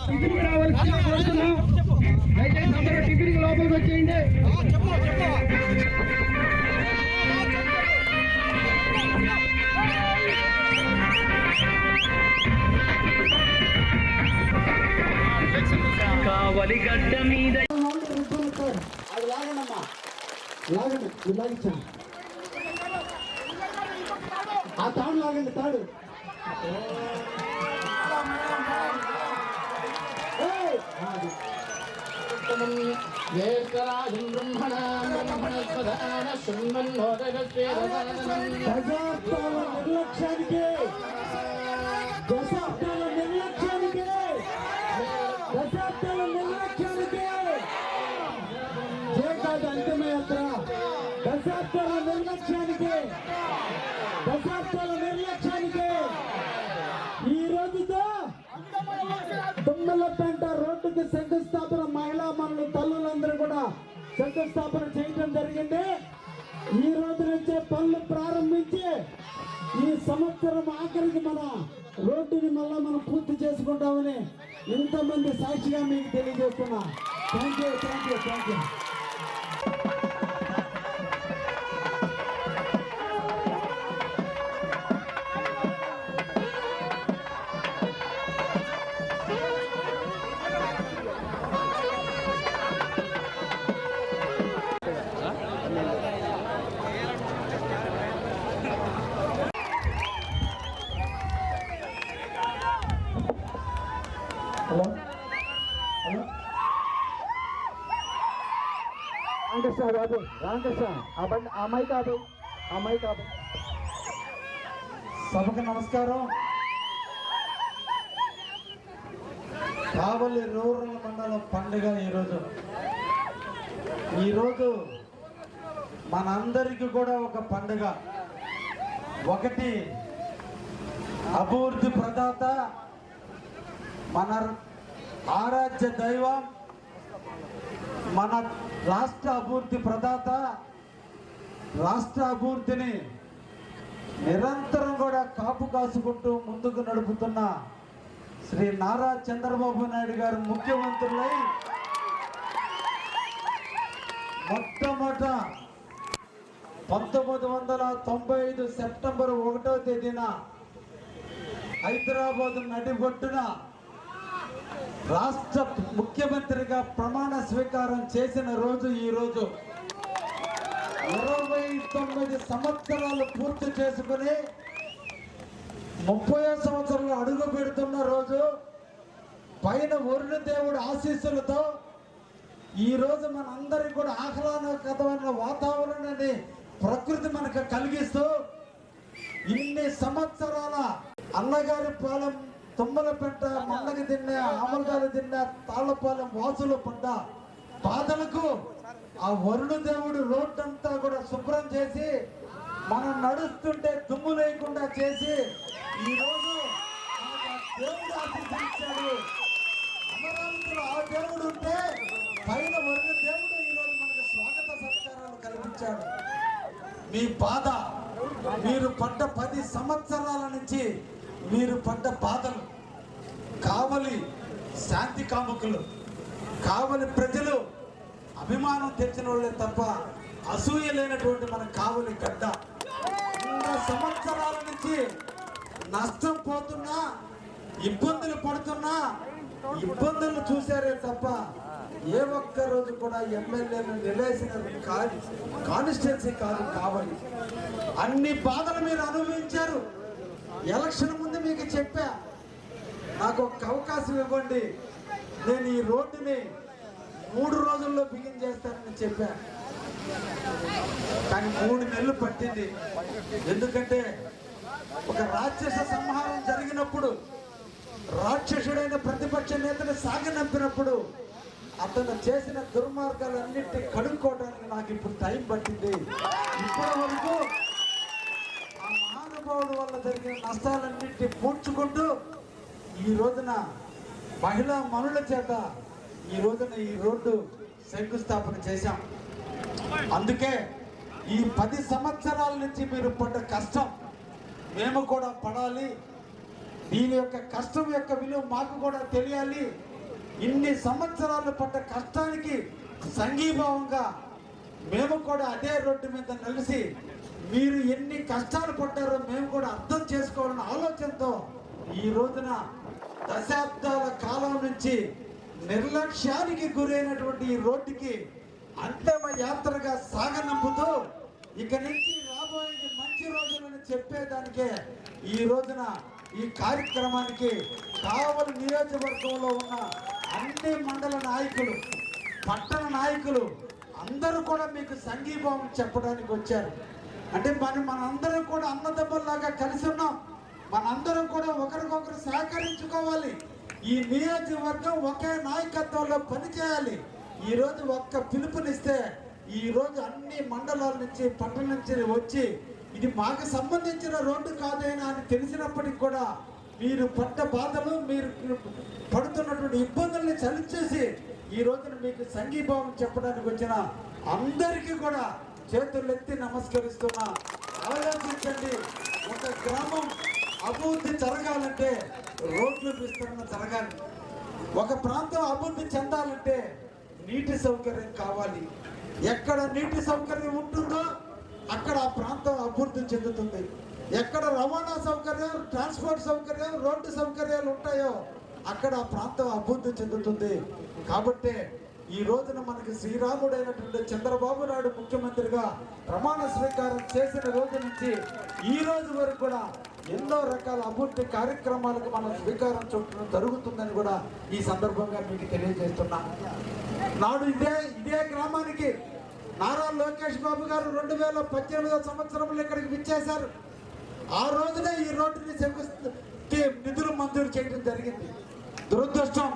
టిఫిన్కి రావాల్సిందిగా కోరుతున్నాం దయచేసి అందరూ టిఫిన్కి లోపలికి వచ్చేయండి కావలి గడ్డ మీద అది లాగండమ్మా. లాగండి. ఇది ఆ తాడు లాగండి తాడు ఏయ్! ఆ, అది. దశాబ్దాల నిర్లక్ష్యానికి దశాబ్దాల నిర్లక్ష్యానికి దశాబ్దాల నిర్లక్ష్యానికి జయకాదు అంతిమయాత్ర దశాబ్దాల నిర్లక్ష్యానికి జరిగింది. ఈ రోజు నుంచే పనులు ప్రారంభించి ఈ సంవత్సరం ఆఖరికి మన రోడ్డుని మళ్ళా మనం పూర్తి చేసుకుంటామని ఇంతమంది సాక్షిగా మీకు తెలియజేస్తున్నా. Thank you thank you thank you hello? Hello? Ramakrishna Babu Ramakrishna ఆ బండి ఆ మైక్ ఆపు. ఆ మైక్ ఆపు. సభకు నమస్కారం. కావలి రూరల్ మండలం పండుగ ఈరోజు. ఈరోజు మనందరికీ కూడా ఒక పండుగ. ఒకటి అభివృద్ధి ప్రదాత మన ఆరాధ్య దైవం మన రాష్ట్ర అభివృద్ధి ప్రదాత రాష్ట్ర అభివృద్ధిని నిరంతరం కూడా కాపు కాసుకుంటూ ముందుకు నడుపుతున్న శ్రీ నారా చంద్రబాబు నాయుడు గారు ముఖ్యమంత్రులై మొట్టమొదట పంతొమ్మిది వందల తొంభై ఐదు సెప్టెంబర్ ఒకటో తేదీన హైదరాబాద్ నడిబొట్టున రాష్ట్ర ముఖ్యమంత్రిగా ప్రమాణ స్వీకారం చేసిన రోజు ఈ రోజు. ఇరవై తొమ్మిది సంవత్సరాలు పూర్తి చేసుకుని ముప్పై సంవత్సరాలు అడుగు పెడుతున్న రోజు పైన వరుణ దేవుడి ఆశీస్సులతో ఈ రోజు అందరికీ కూడా ఆహ్లాదకరమైన వాతావరణాన్ని ప్రకృతి మనకు కలిగిస్తూ ఇన్ని సంవత్సరాల అన్నగారి పాలెం తుమ్మలపెంట మండగ తిన్న అమలుగారు తిన్న తాళ్ళపాలెం వాసులు పడ్డ బాధలకు ఆ వరుణ దేవుడు రోడ్డంతా కూడా శుభ్రం చేసి మనం నడుస్తుంటే దుమ్ము లేకుండా చేసి ఈ రోజు దేవుడు ఆశీర్వదించాడు. అమరావతిలో ఆ దేవుడు ఉంటే పైన వరుణ దేవుడు ఈ రోజు మనకు స్వాగత సత్కారాలు కల్పించాడు. మీ బాధ మీరు పడ్డ పది సంవత్సరాల నుంచి మీరు పడ్డ బాధలు కావలి శాంతి కాముకులు కావలి ప్రజలు అభిమానం తెచ్చిన వాళ్ళే తప్ప అసూయ లేనటువంటి మన కావలి గడ్డ. సంవత్సరాల నుంచి నష్టం పోతున్నా ఇబ్బందులు పడుతున్నా ఇబ్బందులు చూశారే తప్ప ఏ ఒక్క రోజు కూడా ఎమ్మెల్యేలు నిలేసిన కాదు కాన్స్టిట్యున్సీ కాదు కావాలి. అన్ని బాధలు మీరు అనుభవించారు. ఎలక్షన్ ముందు మీకు చెప్పా నాకు ఒక అవకాశం ఇవ్వండి. నేను ఈ రోడ్డుని మూడు రోజుల్లో బిగిన్ చేస్తానని చెప్పాను కానీ మూడు నెలలు పట్టింది. ఎందుకంటే ఒక రాక్షస సంహారం జరిగినప్పుడు రాక్షసుడైన ప్రతిపక్ష నేతను సాగనంపినప్పుడు అతను చేసిన దుర్మార్గాలన్నింటినీ కడుక్కోవడానికి నాకు ఇప్పుడు టైం పట్టింది. ఇప్పటి వరకు ఆ మహానుభావుడు వల్ల జరిగిన నష్టాలన్నింటినీ పూడ్చుకుంటూ ఈ రోజున మహిళా మనుల చేత ఈ రోజున ఈ రోడ్డు శంకుస్థాపన చేశాం. అందుకే ఈ పది సంవత్సరాల నుంచి మీరు పడ్డ కష్టం మేము కూడా పడాలి. దీని యొక్క కష్టం యొక్క విలువ మాకు కూడా తెలియాలి. ఇన్ని సంవత్సరాలు పడ్డ కష్టానికి సంఘీభావంగా మేము కూడా అదే రోడ్డు మీద కలిసి మీరు ఎన్ని కష్టాలు పడ్డారో మేము కూడా అర్థం చేసుకోవాలన్న ఆలోచనతో ఈ రోజున దశాబ్దాల కాలం నుంచి నిర్లక్ష్యానికి గురైనటువంటి ఈ రోడ్డుకి అంతిమ యాత్రగా సాగనంపుతూ ఇక నుంచి రాబోయేది మంచి రోజులని చెప్పేదానికే ఈ రోజున ఈ కార్యక్రమానికి కావలి నియోజకవర్గంలో ఉన్న అన్ని మండల నాయకులు పట్టణ నాయకులు అందరూ కూడా మీకు సంఘీభావం చెప్పడానికి వచ్చారు. అంటే మరి మనందరం కూడా అన్నదమ్ముల్లాగా కలిసి ఉన్నాం. మనందరం కూడా ఒకరికొకరు సహకరించుకోవాలి. ఈ నియోజకవర్గం ఒకే నాయకత్వంలో పనిచేయాలి. ఈరోజు ఒక్క పిలుపునిస్తే ఈరోజు అన్ని మండలాల నుంచి పట్టణ నుంచి వచ్చి ఇది మాకు సంబంధించిన రోడ్డు కాదేనా అని తెలిసినప్పటికి కూడా మీరు పడ్డ బాధలు మీరు పడుతున్నటువంటి ఇబ్బందుల్ని చలిచేసి ఈ రోజున మీకు సంఘీభావం చెప్పడానికి వచ్చిన అందరికీ కూడా చేతులెత్తి నమస్కరిస్తున్నా. ఆలోచించండి. ఒక గ్రామం అభివృద్ధి జరగాలంటే రోడ్ల విస్తరణ జరగాలి. ఒక ప్రాంతం అభివృద్ధి చెందాలంటే నీటి సౌకర్యం కావాలి. ఎక్కడ నీటి సౌకర్యం ఉంటుందో అక్కడ ఆ ప్రాంతం అభివృద్ధి చెందుతుంది. ఎక్కడ రవాణా సౌకర్యం ట్రాన్స్పోర్ట్ సౌకర్యం రోడ్డు సౌకర్యాలు ఉంటాయో అక్కడ ఆ ప్రాంతం అభివృద్ధి చెందుతుంది. కాబట్టి ఈ రోజున మనకి శ్రీరాముడైనటువంటి చంద్రబాబు నాయుడు ముఖ్యమంత్రిగా ప్రమాణ స్వీకారం చేసిన రోజు నుంచి ఈ రోజు వరకు కూడా ఎన్నో రకాల అభివృద్ధి కార్యక్రమాలకు మనం స్వీకారం చుట్టడం జరుగుతుందని కూడా ఈ సందర్భంగా మీకు తెలియజేస్తున్నా. నాడు ఇదే ఇదే గ్రామానికి నారా లోకేష్ బాబు గారు రెండు వేల పద్దెనిమిదో సంవత్సరంలో ఇక్కడికి విచ్చేశారు. ఆ రోజునే ఈ రోడ్డుని శంకుస్థాపనకి నిధులు మంజూరు చేయడం జరిగింది. దురదృష్టం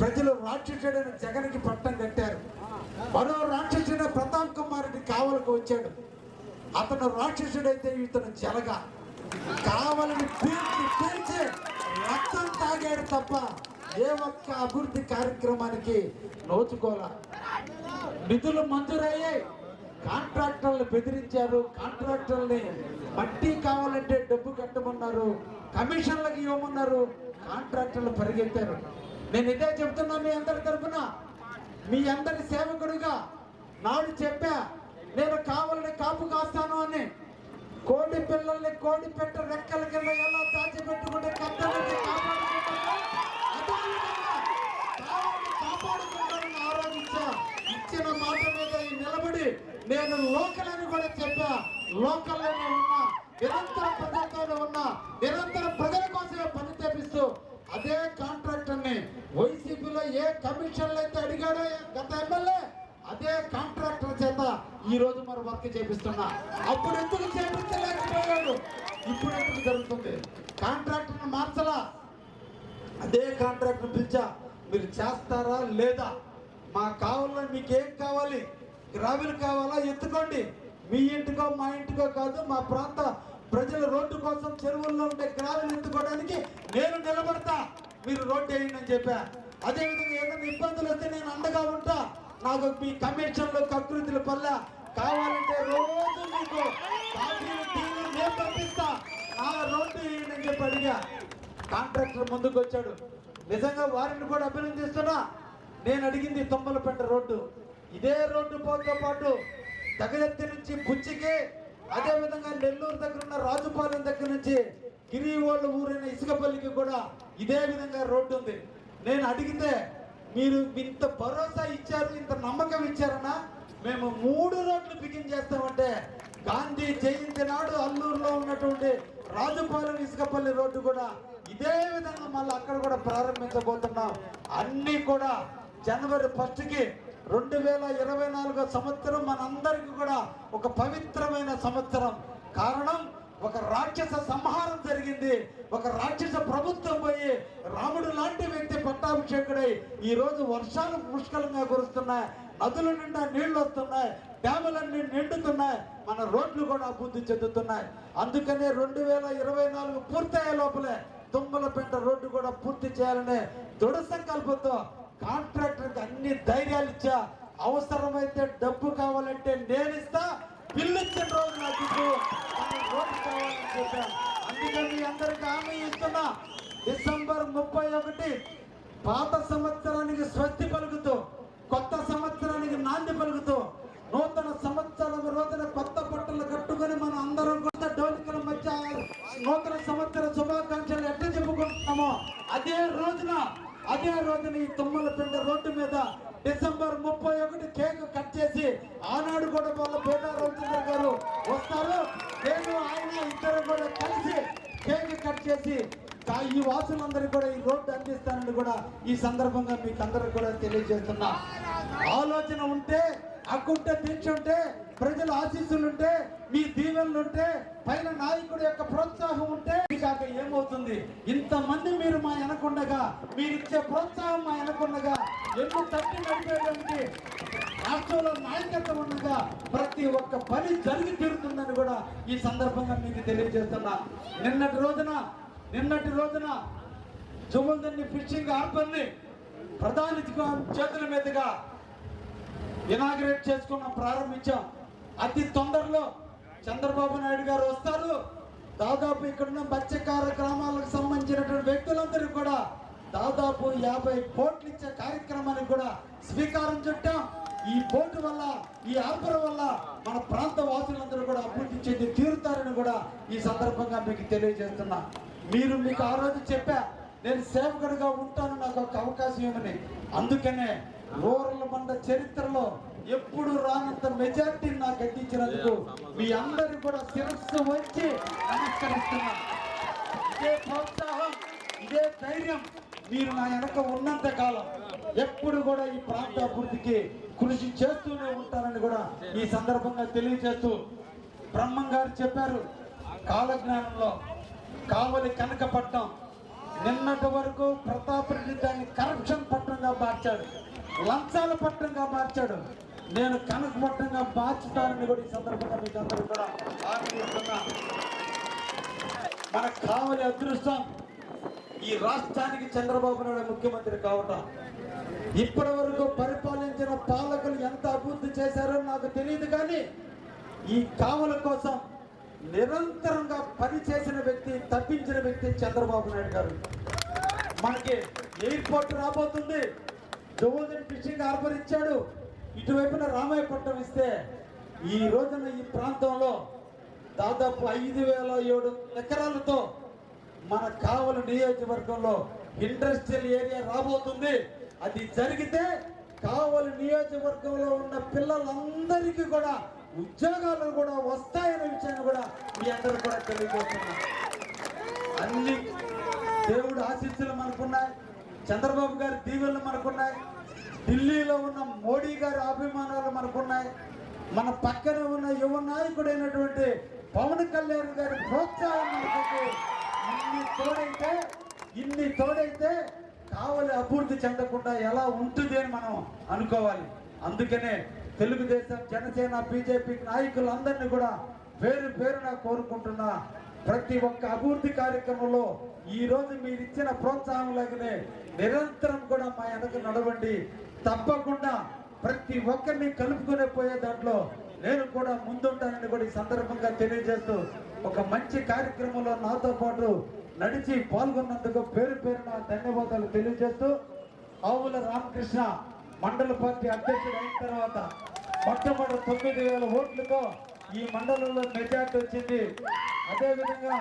ప్రజలు రాక్షసుడైన జగన్కి పట్టం కట్టారు. మరో రాక్షసుడైన ప్రతాప్ కుమార్ రెడ్డి కావలకు వచ్చాడు. అతను రాక్షసుడైతే ఇతను జలగా. కావాలని పీల్చి పీల్చి రక్తం తాగాడు తప్ప ఏ ఒక్క అభివృద్ధి కార్యక్రమానికి నోచుకోలే. నిధులు మంజూరయ్యాయి. కాంట్రాక్టర్లు బెదిరించారు. కాంట్రాక్టర్ని మట్టి కావాలంటే డబ్బు కట్టమన్నారు. కమిషన్లకు ఇవ్వమన్నారు. కాంట్రాక్టర్లు పరిగెత్తారు. నేను ఇదే చెప్తున్నా మీ అందరి తరఫున మీ అందరి సేవకుడిగా నాడు చెప్పా నేను కావాలని కాపు కాస్తాను అని. కోడి పిల్లల్ని కోడి పెట్ట రెక్కల కింద ఎలా దాచిపెట్టుకుంటే కట్టల కాపాడుకుంటానని ఆరోపించా ఇచ్చిన మాట మీద ఈ నిలబడి నేను లోకల్ అని కూడా చెప్పా. లోకల్లోనే ఉన్నా నిరంతర ప్రజలతోనే ఉన్నా నిరంతరం ప్రజల కోసమే పని తెప్పిస్తూ అదే కాంట్రాక్టర్ని వైసీపీలో ఏ కమిషన్లు అయితే అడిగాడో గత ఎమ్మెల్యే అదే కాంట్రాక్టర్ చేత ఈ రోజు మరి వర్క్ చేపిస్తున్నా. అప్పుడు ఎందుకు చేపించలేకపోయాడు? ఇప్పుడు ఎందుకు జరుగుతుంది? కాంట్రాక్టర్ని మార్చలా? అదే కాంట్రాక్టర్ పిలిచా మీరు చేస్తారా లేదా? మా కావాలో మీకు ఏం కావాలి? గ్రావెల్ కావాలా? ఎత్తుకోండి. మీ ఇంటికో మా ఇంటికో కాదు మా ప్రాంత ప్రజల రోడ్డు కోసం చెరువుల్లో ఉండే గ్రావెల్ ఎత్తుకోవడానికి నేను నిలబడతా. మీరు రోడ్డు వేయండి అని చెప్పా. అదేవిధంగా ఏదైనా ఇబ్బందులు వస్తే నేను అండగా ఉంటా. నాకు మీ కమిషన్లో కకృతుల పల్ల. కావాలంటే రోజు మీకు నేను పంపిస్తా. నా రోడ్డు వేయండి చెప్పి అడిగా. కాంట్రాక్టర్ ముందుకు వచ్చాడు. నిజంగా వారిని కూడా అభినందిస్తున్నా. నేను అడిగింది తుమ్మలపేట రోడ్డు. ఇదే రోడ్డు పోతో పాటు తగలెత్తి నుంచి బుచ్చికి అదేవిధంగా నెల్లూరు దగ్గర ఉన్న రాజుపాలెం దగ్గర నుంచి గిరివాళ్ళ ఊరైన ఇసుకపల్లికి కూడా ఇదే విధంగా రోడ్డు ఉంది. నేను అడిగితే మీరు ఇంత భరోసా ఇచ్చారు ఇంత నమ్మకం ఇచ్చారన్నా మేము మూడు రోడ్లు బిగిన్ చేస్తామంటే గాంధీ జయంతి నాడు అల్లూరులో ఉన్నటువంటి రాజుపాలెం ఇసుకపల్లి రోడ్డు కూడా ఇదే విధంగా మళ్ళీ అక్కడ కూడా ప్రారంభించబోతున్నాం. అన్నీ కూడా జనవరి ఫస్ట్కి రెండు వేల ఇరవై నాలుగో సంవత్సరం మనందరికీ కూడా ఒక పవిత్రమైన సంవత్సరం. కారణం ఒక రాక్షస సంహారం జరిగింది. ఒక రాక్షస ప్రభుత్వం పోయి రాముడు లాంటి వ్యక్తి పట్టాభిషేకుడై ఈ రోజు వర్షాలు పుష్కలంగా కురుస్తున్నాయి. నదుల నిండా నీళ్ళు వస్తున్నాయి. డ్యాములన్నీ నిండుతున్నాయి. మన రోడ్లు కూడా అభివృద్ధి చెందుతున్నాయి. అందుకనే రెండు వేల ఇరవై నాలుగు పూర్తయ్యే లోపలే తుమ్మలపేట రోడ్డు కూడా పూర్తి చేయాలనే దృఢ సంకల్పంతో కాంట్రాక్టర్కి అన్ని ధైర్యాలు ఇచ్చా. అవసరమైతే డబ్బు కావాలంటే నేను ఇస్తా బిల్లు ఇచ్చిన రోజు నాకు ఇప్పుడు ఓటు కావాలని చెప్పాను అందుకే మీ అందరికి హామీ ఇస్తున్నా. డిసెంబర్ ముప్పై ఒకటి పాత సంవత్సరానికి స్వస్తి పలుకుతూ కొత్త సంవత్సరానికి నాంది పలుకుతూ నూతన సంవత్సరం రోజున కొత్త బట్టలు కట్టుకొని మనం అందరం కొత్త డోలికల మధ్య నూతన సంవత్సర శుభాకాంక్షలు ఎట్లా చెప్పుకుంటున్నామో అదే రోజున అదే రోజున ఈ తుమ్మలపిండ రోడ్డు మీద డిసెంబర్ ముప్పై ఒకటి కేక్ కట్ చేసి ఆనాడు కూడా వాళ్ళ పేద రవిచంద్ర గారు వస్తారు. నేను ఆయన ఇద్దరు కూడా కలిసి కేక్ కట్ చేసి ఈ వాసులందరికీ కూడా ఈ రోడ్డు అందిస్తానని కూడా ఈ సందర్భంగా మీకు అందరూ కూడా తెలియజేస్తున్నా. ఆలోచన ఉంటే అక్కుంటే దీక్ష ఉంటే ప్రజల ఆశీస్సులుంటే మీ దీవెనలుంటే పైన నాయకుడి యొక్క ప్రోత్సాహం ఉంటే కాక ఏమవుతుంది? ఇంతమంది మీరు మా వెనకుండగా మీరు ఇచ్చే ప్రోత్సాహం మా వెనకుండగా ఎన్ను తట్టి నడిపేయడానికి రాష్ట్రంలో నాయకత్వం ఉండగా ప్రతి ఒక్క పని జరిగి తీరుతుందని కూడా ఈ సందర్భంగా మీకు తెలియజేస్తున్నా. నిన్నటి రోజున నిన్నటి రోజున జుమల్దన్ని ఫిషింగ్ హార్బర్ని ప్రధాని చేతుల మీదుగా ఇనాగ్రేట్ చేసుకున్న ప్రారంభించాం. అతి తొందరలో చంద్రబాబు నాయుడు గారు వస్తారు. దాదాపు ఇక్కడున్న మత్స్యకార గ్రామాలకు సంబంధించినటువంటి వ్యక్తులందరూ కూడా దాదాపు యాభై కోట్లు ఇచ్చే కార్యక్రమానికి కూడా స్వీకారం చుట్టాం. ఈ బోటు వల్ల ఈ ఆర్పర వల్ల మన ప్రాంత వాసులందరూ కూడా అభివృద్ధి చెంది తీరుతారని కూడా ఈ సందర్భంగా మీకు తెలియజేస్తున్నా. మీరు మీకు ఆ రోజు చెప్పా నేను సేవకుడిగా ఉంటాను నాకు ఒక అవకాశం ఏమని అందుకనే రూరల్ మండ చరిత్రలో ఎప్పుడు రానంత మెజార్టీ నాకు అందించినందుకు మీ అందరూ కూడా శిరస్సు వచ్చి నమస్కరిస్తున్నా ఇదే ప్రోత్సాహం ఇదే ధైర్యం మీరు నా వెనక ఉన్నంత కాలం ఎప్పుడు కూడా ఈ ప్రాంత అభివృద్ధికి కృషి చేస్తూనే ఉంటారని కూడా ఈ సందర్భంగా తెలియజేస్తూ బ్రహ్మం గారు చెప్పారు. కాలజ్ఞానంలో కావలి కనకపట్నం నిన్నటి వరకు ప్రతాప్ రెడ్డి దాన్ని కరప్షన్ పట్టణంగా మార్చాడు లంచాల పట్టణంగా మార్చాడు. నేను కనక పట్టణంగా మార్చుతానని కూడా ఈ సందర్భంగా మీకు అందరూ కూడా హామీ ఇస్తున్నా మనకు కావలి అదృష్టం ఈ రాష్ట్రానికి చంద్రబాబు నాయుడు ముఖ్యమంత్రి కావటం. ఇప్పటి వరకు పరిపాలించిన పాలకులు ఎంత అభివృద్ధి చేశారో నాకు తెలియదు కానీ ఈ కావల కోసం నిరంతరంగా పనిచేసిన వ్యక్తి తప్పించిన వ్యక్తి చంద్రబాబు నాయుడు గారు. మనకి ఎయిర్పోర్ట్ రాబోతుంది. జోజన్ ఫిషింగ్ హార్బర్ ఇచ్చాడు. ఇటువైపున రామాయపట్నం ఇస్తే ఈ రోజున ఈ ప్రాంతంలో దాదాపు ఐదు వేల ఏడు ఎకరాలతో మన కావలి నియోజకవర్గంలో ఇండస్ట్రియల్ ఏరియా రాబోతుంది. అది జరిగితే కావలి నియోజకవర్గంలో ఉన్న పిల్లలందరికీ కూడా ఉద్యోగాలు కూడా వస్తాయనే విషయాన్ని కూడా మీ అందరూ కూడా తెలియజేస్తున్నా. అన్ని దేవుడు ఆశీస్సులు మనకున్నాయి. చంద్రబాబు గారి దీవెనలు మనకున్నాయి. ఢిల్లీలో ఉన్న మోడీ గారి అభిమానాలు మనకున్నాయి. మన పక్కన ఉన్న యువ నాయకుడైనటువంటి పవన్ కళ్యాణ్ గారి ప్రోత్సాహం మనకు ఇన్ని తోడైతే ఇన్ని తోడైతే కావలి అభివృద్ధి చెందకుండా ఎలా ఉంటుంది అని మనం అనుకోవాలి. అందుకనే తెలుగుదేశం జనసేన బీజేపీ నాయకులందరినీ కూడా పేరు పేరున కోరుకుంటున్నా ప్రతి ఒక్క అభివృద్ధి కార్యక్రమంలో ఈ రోజు మీరు ఇచ్చిన ప్రోత్సాహం లాగానే నిరంతరం కూడా మా వెనక నడవండి. తప్పకుండా ప్రతి ఒక్కరిని కలుపుకునే పోయే దాంట్లో నేను కూడా ముందుంటానని కూడా ఈ సందర్భంగా తెలియజేస్తూ ఒక మంచి కార్యక్రమంలో నాతో పాటు నడిచి పాల్గొన్నందుకు పేరు పేరున ధన్యవాదాలు తెలియజేస్తూ ఆవుల రామకృష్ణ మండల పార్టీ అధ్యక్షుడు అయిన తర్వాత మొట్టమొదటి తొమ్మిది వేల ఓట్లతో ఈ మండలంలో మెజార్టీ వచ్చింది. అదేవిధంగా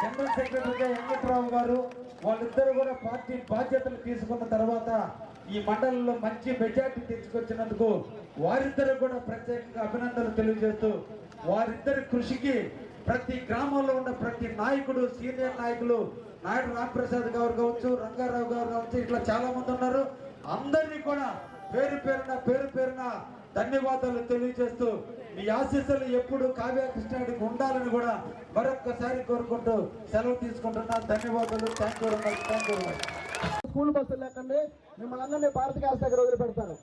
జనరల్ సెక్రటరీగా వెంకట్రావు గారు వాళ్ళిద్దరు కూడా పార్టీ బాధ్యతలు తీసుకున్న తర్వాత ఈ మండలంలో మంచి మెజార్టీ తెచ్చుకొచ్చినందుకు వారిద్దరు కూడా ప్రత్యేకంగా అభినందనలు తెలియజేస్తూ వారిద్దరి కృషికి ప్రతి గ్రామంలో ఉన్న ప్రతి నాయకుడు సీనియర్ నాయకులు నాయుడు రామప్రసాద్ గారు కావచ్చు రంగారావు గారు కావచ్చు ఇట్లా చాలా మంది ఉన్నారు. అందరినీ కూడా పేరు పేరున పేరు పేరున ధన్యవాదాలు తెలియజేస్తూ మీ ఆశీస్సులు ఎప్పుడు కావ్య కృష్ణాడికి ఉండాలని కూడా మరొక్కసారి కోరుకుంటూ సెలవు తీసుకుంటున్నా ధన్యవాదాలు. Thank you thank you school బస్సులు లేకండి మిమ్మల్ని అందరినీ భారత గ్యాస్ దగ్గర వదిలిపెడతాను